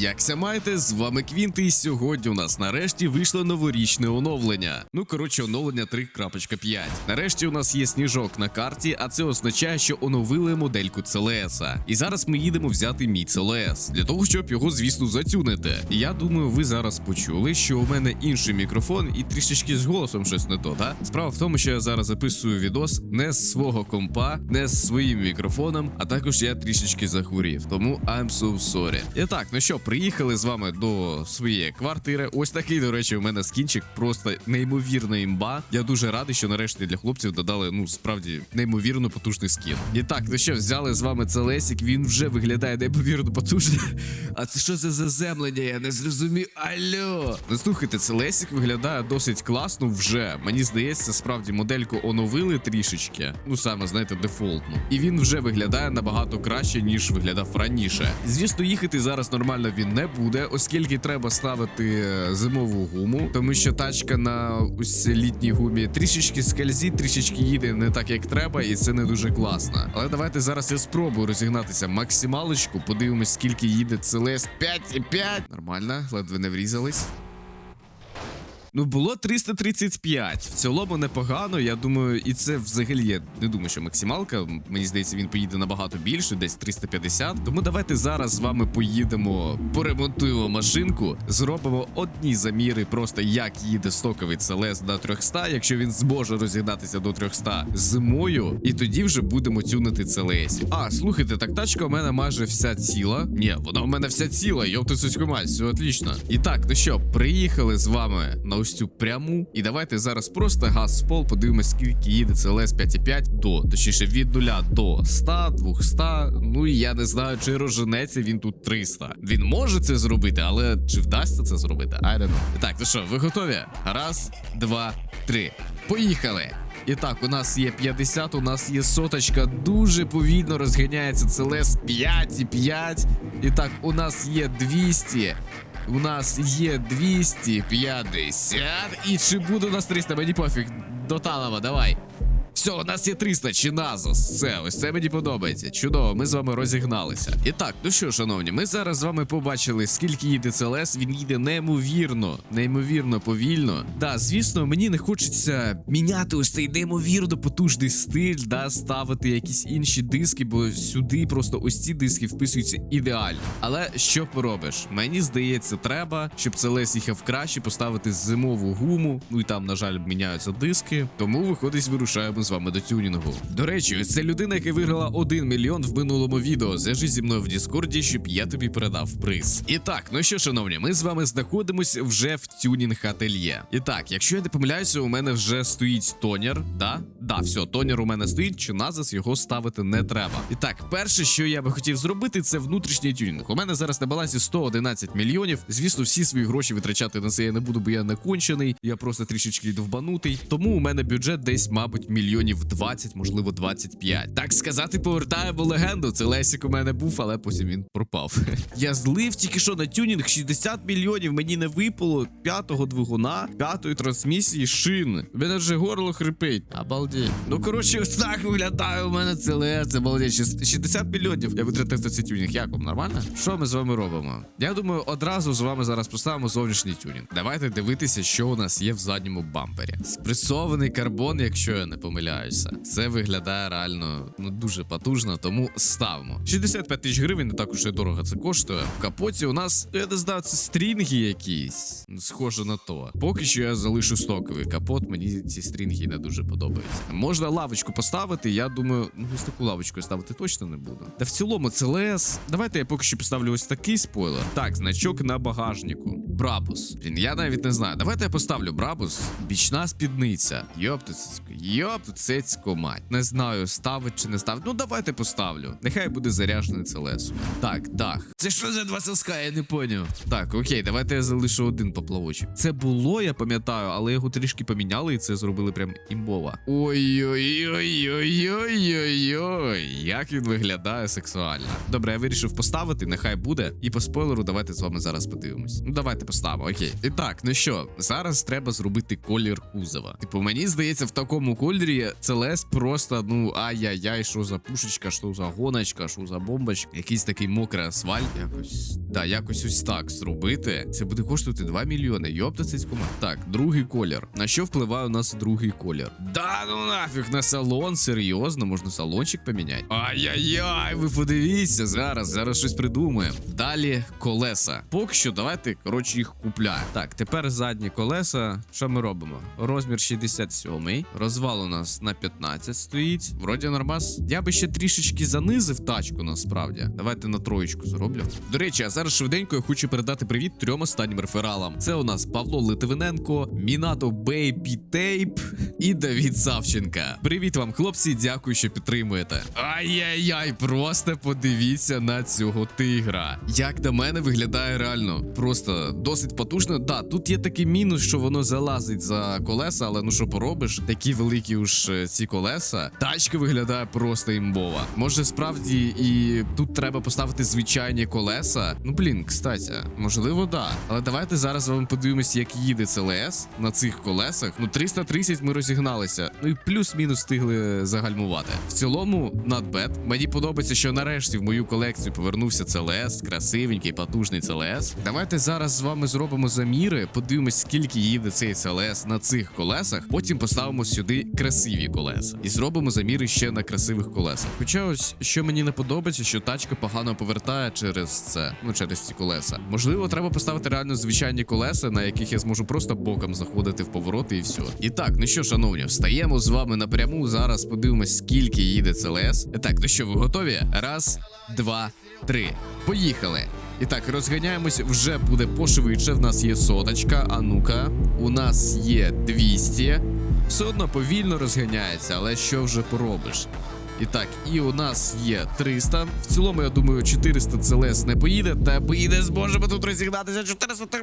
Якся маєте, з вами Квінти, і сьогодні у нас нарешті вийшло новорічне оновлення. Ну коротше, оновлення 3.5. Нарешті у нас є сніжок на карті, а це означає, що оновили модельку CLS. І зараз ми їдемо взяти мій CLS, для того, щоб його, звісно, затюнити. І я думаю, ви зараз почули, що у мене інший мікрофон і трішечки з голосом щось не то, да? Справа в тому, що я зараз записую відос не з свого компа, не з своїм мікрофоном, а також я трішечки захворів. Тому I'm so sorry. І так, ну що, приїхали з вами до своєї квартири. Ось такий, до речі, у мене скінчик, просто неймовірна імба. Я дуже радий, що нарешті для хлопців додали, ну справді, неймовірно потужний скін. І так, ну що, взяли з вами це Лесік, він вже виглядає неймовірно потужний. А це що за заземлення? Я не зрозумів. Алло. Ну слухайте, це Лесік виглядає досить класно вже. Мені здається, справді модельку оновили трішечки. Ну саме, знаєте, дефолтно. І він вже виглядає набагато краще, ніж виглядав раніше. Звісно, їхати зараз нормально він не буде, оскільки треба ставити е, зимову гуму, тому що тачка на ось літній гумі трішечки скользить, трішечки їде не так, як треба, і це не дуже класно. Але давайте зараз я спробую розігнатися максималочку. Подивимось, скільки їде Целес. 5,5. Нормально, ледве не врізались. Ну, було 335. В цілому непогано. Я думаю, і це взагалі я не думаю, що максималка. Мені здається, він поїде набагато більше, десь 350. Тому давайте зараз з вами поїдемо, поремонтуємо машинку, зробимо одні заміри, просто як їде стоковий CLS до 300, якщо він зможе розігнатися до 300 зимою, і тоді вже будемо тюнити CLS. А, слухайте, так тачка у мене майже вся ціла. Ні, вона у мене вся ціла, йопти суську мать, все отлично. І так, ну що, приїхали з вами на ось цю пряму. І давайте зараз просто газ в пол, подивимось, скільки їде CLS 5,5 до, точніше, від 0 до 100, 200. Ну і я не знаю, чи розженеться він тут 300. Він може це зробити, але чи вдасться це зробити? I don't know. Так, ну що, ви готові? Раз, два, три. Поїхали! І так, у нас є 50, у нас є соточка, дуже повільно розганяється CLS 5,5. І так, у нас є 200. У нас є 250. І чи буде у нас 300? Мені пофіг. До Талова, давай. Все, у нас є 300 чи Назос. Все, ось це мені подобається. Чудово, ми з вами розігналися. І так, ну що, шановні, ми зараз з вами побачили, скільки їде CLS. Він їде неймовірно, неймовірно повільно. Да, звісно, мені не хочеться міняти ось цей неймовірно потужний стиль, да, ставити якісь інші диски, бо сюди просто ось ці диски вписуються ідеально. Але що поробиш? Мені здається, треба, щоб CLS їхав краще, поставити зимову гуму. Ну і там, на жаль, міняються диски. Тому виходить, вирушаємо з вами до тюнінгу. До речі, це людина, яка виграла 1 мільйон в минулому відео. Зв'яжи зі мною в Діскорді, щоб я тобі передав приз. І так, ну що, шановні, ми з вами знаходимося вже в тюнінг ательє. І так, якщо я не помиляюся, у мене вже стоїть тонер. Да? Да, все, тонер у мене стоїть, чи назас його ставити не треба. І так, перше, що я би хотів зробити, це внутрішній тюнінг. У мене зараз на балансі 111 мільйонів. Звісно, всі свої гроші витрачати на це я не буду, бо я не кончений. Я просто трішечки довбанутий. Тому у мене бюджет десь, мабуть, мільйонів 20, можливо, 25. Так сказати, повертаємо легенду. Це Лесік у мене був, але потім він пропав. Я злив тільки що на тюнінг 60 мільйонів. Мені не випало п'ятого двигуна, п'ятої трансмісії шин. Мене вже горло хрипить. Обалдеть. Ну коротше, ось так виглядає у мене це. Обалдеть. Шіс- 60 мільйонів. Я витратив на цей тюнінг. Як вам нормально? Що ми з вами робимо? Я думаю, одразу з вами зараз поставимо зовнішній тюнінг. Давайте дивитися, що у нас є в задньому бампері. Спресований карбон, якщо я не помиляюся. Це виглядає реально ну дуже потужно, тому ставимо. 65 тисяч гривень, не так уж і дорого це коштує. В капоті у нас, я не знаю, це стрінги якісь. Схоже на то. Поки що я залишу стоковий капот, мені ці стрінги не дуже подобаються. Можна лавочку поставити, я думаю, ну ось таку лавочку ставити точно не буду. Та в цілому це лес. Давайте я поки що поставлю ось такий спойлер. Так, значок на багажнику. Брабус. Блін, я навіть не знаю. Давайте я поставлю Брабус. Бічна спідниця. Йопту цицьку мать. Не знаю, ставить чи не ставить. Ну давайте поставлю. Нехай буде заряджений це лесо. Так, дах. Це що за два соска? Я не поняв. Так, окей, давайте я залишу один поплавочок. Це було, я пам'ятаю, але його трішки поміняли і це зробили прям імбово. Ой-ой-ой-ой-ой-ой. Як він виглядає сексуально. Добре, я вирішив поставити, нехай буде. І по спойлеру, давайте з вами зараз подивимось. Ну давайте поставимо. Окей. І так, ну що, зараз треба зробити колір кузова. Типу, мені здається, в такому кольорі CLS просто, ну, ай-яй-яй, що за пушечка, що за гоночка, що за бомбочка. Якийсь такий мокрий асфальт. Якось. Да, якось ось так зробити. Це буде коштувати 2 мільйони. Йопта цей цицькома. Так, другий колір. На що впливає у нас другий колір? Да ну нафіг на салон, серйозно, можна салончик поміняти. Ай-яй-яй, ви подивіться зараз, зараз щось придумаємо. Далі колеса. Поки що давайте, коротше, їх купляємо. Так, тепер задні колеса. Що ми робимо? Розмір 67. Розвал у нас на 15 стоїть. Вроді нормас. Я би ще трішечки занизив тачку, насправді. Давайте на троєчку зроблю. До речі, а зараз швиденько я хочу передати привіт трьом останнім рефералам. Це у нас Павло Литвиненко, Мінато Бейпі Тейп і Давід Савченка. Привіт вам, хлопці, дякую, що підтримуєте. Ай-яй-яй, просто подивіться на цього тигра. Як на мене виглядає реально. Просто досить потужно. Да, тут є такий мінус, що воно залазить за колеса, але ну що поробиш? Такі великі уж е, ці колеса. Тачка виглядає просто імбова. Може, справді і тут треба поставити звичайні колеса. Ну блін, кстати, можливо, да. Але давайте зараз з вами подивимось, як їде CLS на цих колесах. Ну 330 ми розігналися. Ну і плюс-мінус встигли загальмувати. В цілому, not bad. Мені подобається, що нарешті в мою колекцію повернувся CLS, красивенький, потужний CLS. Давайте зараз з вами зробимо заміри, подивимось, скільки їде цей CLS на цих колесах. Потім поставимо сюди красиві колеса і зробимо заміри ще на красивих колесах. Хоча ось що мені не подобається, що тачка погано повертає через це, ну через ці колеса. Можливо, треба поставити реально звичайні колеса, на яких я зможу просто боком заходити в повороти і все. І так, ну що, шановні, встаємо з вами напряму. Зараз подивимось, скільки їде CLS. Так, ну що, ви готові? Раз, два, три. Поїхали. І так, розганяємось, вже буде пошвидше. В нас є соточка. А ну-ка, у нас є 200. Все одно повільно розганяється, але що вже поробиш? І так, і у нас є 300. В цілому, я думаю, 400 CLS не поїде, та поїде зможемо тут розігнатися 400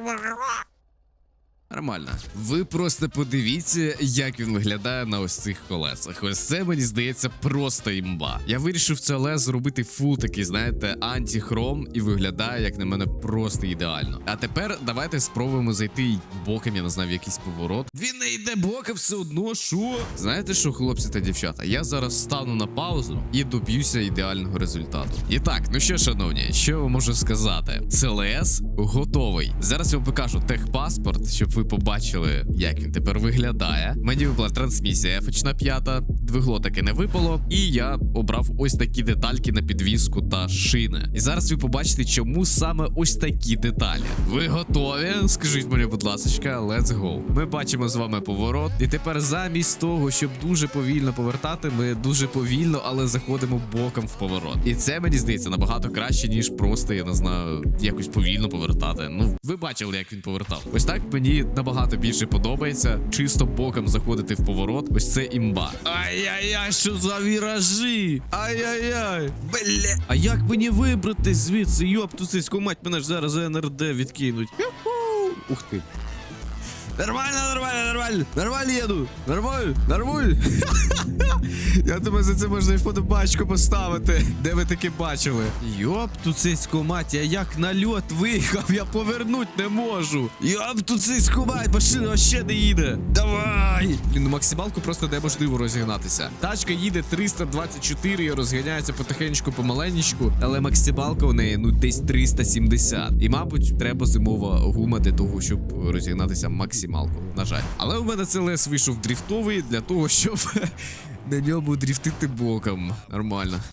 Нормально. Ви просто подивіться, як він виглядає на ось цих колесах. Ось це мені здається просто імба. Я вирішив це лез зробити фул такий, знаєте, антихром, і виглядає, як на мене, просто ідеально. А тепер давайте спробуємо зайти боком, я не знаю, в якийсь поворот. Він не йде боком все одно, що? Знаєте що, хлопці та дівчата? Я зараз стану на паузу і доб'юся ідеального результату. І так, ну що, шановні, що я можу сказати? CLS готовий. Зараз я вам покажу техпаспорт, щоб ви побачили, як він тепер виглядає. Мені випала трансмісія F 5, двигло таки не випало, і я обрав ось такі детальки на підвіску та шини. І зараз ви побачите, чому саме ось такі деталі. Ви готові? Скажіть мені, будь ласка, let's go. Ми бачимо з вами поворот. І тепер замість того, щоб дуже повільно повертати, ми дуже повільно, але заходимо боком в поворот. І це мені здається набагато краще, ніж просто, я не знаю, якось повільно повертати. Ну, ви бачили, як він повертав. Ось так мені набагато більше подобається. Чисто боком заходити в поворот. Ось це імба. Ай-яй-яй, що за віражі? Ай-яй-яй. Бля. А як мені вибратись звідси? Йоп, тусиську мать, мене ж зараз НРД відкинуть. Юху! Ух ти. Нормально, нормально, нормально. Нормально їду. Нормально, нормально. Я думаю, за це можна і вподобачку поставити. Де ви таке бачили? Йоп, туцицьку мать, я як на льот виїхав, я повернуть не можу. Йоп, туцицьку мать, машина ще не їде. Давай! Блін, ну максималку просто неможливо розігнатися. Тачка їде 324 і розганяється потихеньку помаленечку, але максималка у неї ну десь 370. І, мабуть, треба зимова гума для того, щоб розігнатися максималку. На жаль. Але у мене це лес вийшов дріфтовий для того, щоб на ньому дріфтити боком. Нормально.